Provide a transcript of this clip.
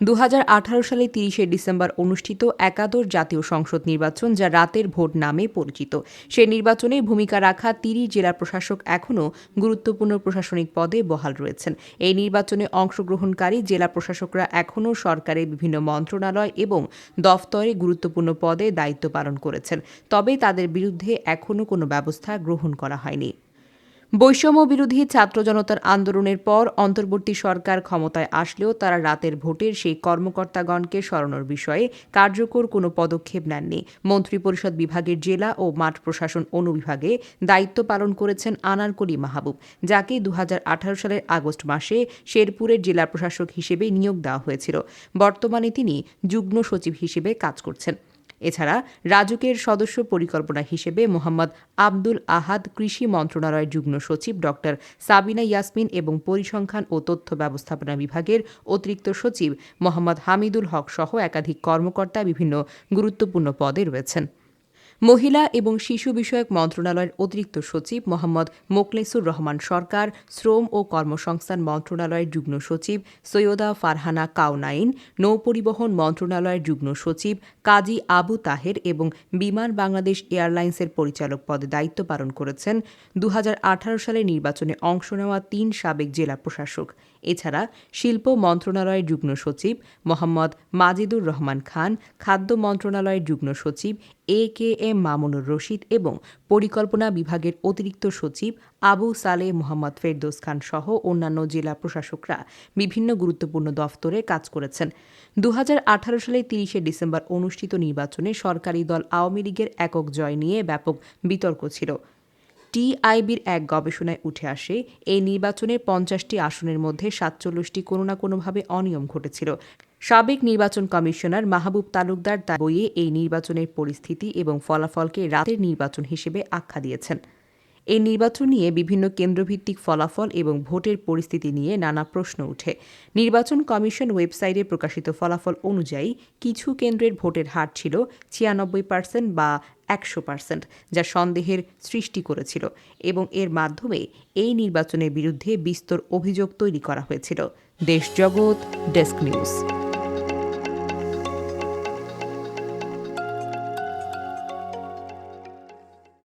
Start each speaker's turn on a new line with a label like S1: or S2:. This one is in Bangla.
S1: দু হাজার আঠারো সালে তিরিশে ডিসেম্বর অনুষ্ঠিত একাদশ জাতীয় সংসদ নির্বাচন, যা রাতের ভোট নামে পরিচিত। সে নির্বাচনে ভূমিকা রাখা তিরিশ জেলা প্রশাসক এখনও গুরুত্বপূর্ণ প্রশাসনিক পদে বহাল রয়েছেন। এই নির্বাচনে অংশগ্রহণকারী জেলা প্রশাসকরা এখনও সরকারের বিভিন্ন মন্ত্রণালয় এবং দফতরে গুরুত্বপূর্ণ পদে দায়িত্ব পালন করেছেন। তবে তাদের বিরুদ্ধে এখনও কোনো ব্যবস্থা গ্রহণ করা হয়নি। বৈষম্য বিরোধী ছাত্র জনতার আন্দোলনের পর অন্তর্বর্তী সরকার ক্ষমতায় আসলেও তারা রাতের ভোটের সেই কর্মকর্তাগণকে সরানোর বিষয়ে কার্যকর কোনো পদক্ষেপ নেননি। মন্ত্রিপরিষদ বিভাগের জেলা ও মাঠ প্রশাসন অনুবিভাগে দায়িত্ব পালন করেছেন আনারকলি মাহবুব, যাকে দু হাজার আঠারো সালের আগস্ট মাসে শেরপুরের জেলা প্রশাসক হিসেবে নিয়োগ দেওয়া হয়েছিল। বর্তমানে তিনি যুগ্ম সচিব হিসেবে কাজ করছেন। এছাড়া রাজুকের সদস্য পরিকল্পনা হিসেবে মোহাম্মদ আব্দুল আহাদ কৃষি মন্ত্রণালয়ের যুগ্ম সচিব ডক্টর সাবিনা ইয়াসমিন এবং পরিসংখ্যান ও তথ্য ব্যবস্থাপনা বিভাগের অতিরিক্ত সচিব মোহাম্মদ হামিদুল হক সহ একাধিক কর্মকর্তা বিভিন্ন গুরুত্বপূর্ণ পদে রয়েছেন। মহিলা এবং শিশু বিষয়ক মন্ত্রণালয়ের অতিরিক্ত সচিব মোহাম্মদ মোকলেসুর রহমান সরকার, শ্রম ও কর্মসংস্থান মন্ত্রণালয়ের যুগ্ম সচিব সৈয়দা ফারহানা কাউনাইন নৌপরিবহন মন্ত্রণালয়ের যুগ্ম সচিব কাজী আবু তাহের এবং বিমান বাংলাদেশ এয়ারলাইন্সের পরিচালক পদে দায়িত্ব পালন করেছেন। দু সালের নির্বাচনে অংশ নেওয়া তিন সাবেক জেলা প্রশাসক। এছাড়া শিল্প মন্ত্রণালয়ের যুগ্ম সচিব মোহাম্মদ মাজিদুর রহমান খান, খাদ্য মন্ত্রণালয়ের যুগ্ম সচিব A K M Mamunur Rashid এবং পরিকল্পনা বিভাগের অতিরিক্ত সচিব আবু সালেহ মোহাম্মদ ফেরদৌস খান সহ অন্যান্য জেলা প্রশাসকরা বিভিন্ন গুরুত্বপূর্ণ দফতরে কাজ করেছেন। দু সালের তিরিশে ডিসেম্বর অনুষ্ঠিত নির্বাচনে সরকারি দল আওয়ামী লীগের একক জয় নিয়ে ব্যাপক বিতর্ক ছিল। টিআইবির এক গবেষণায় উঠে আসে, এই নির্বাচনে পঞ্চাশটি আসনের মধ্যে সাতচল্লিশটি কোনো না কোনোভাবে অনিয়ম ঘটেছিল। সাবেক নির্বাচন কমিশনার মাহবুব তালুকদার তার বইয়ে এই নির্বাচনের পরিস্থিতি এবং ফলাফলকে রাতের নির্বাচন হিসেবে আখ্যা দিয়েছেন। এই নির্বাচন নিয়ে বিভিন্ন কেন্দ্রভিত্তিক ফলাফল এবং ভোটের পরিস্থিতি নিয়ে নানা প্রশ্ন উঠে। নির্বাচন কমিশন ওয়েবসাইটে প্রকাশিত ফলাফল অনুযায়ী কিছু কেন্দ্রের ভোটের হার ছিল ছিয়ানব্বই পার্সেন্ট বা একশো পার্সেন্ট যা সন্দেহের সৃষ্টি করেছিল এবং এর মাধ্যমে এই নির্বাচনের বিরুদ্ধে বিস্তর অভিযোগ তৈরি করা হয়েছিল। দেশ জগৎ, ডেস্ক নিউজ।